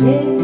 day.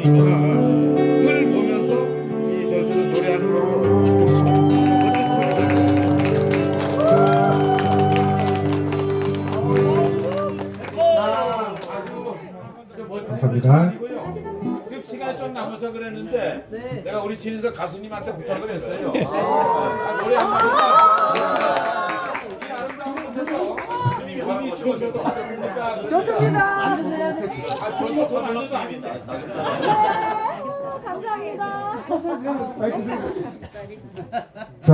수 있구나를 보면서 이 저수는 노래하는 것도 감사합니다. 지금 시간이 좀 남아서 그랬는데 네. 내가 우리 진서 가수님한테 부탁을 했어요. 네. 아, 노래 한 번. 좋습니다. 네. 감사합니다. 자.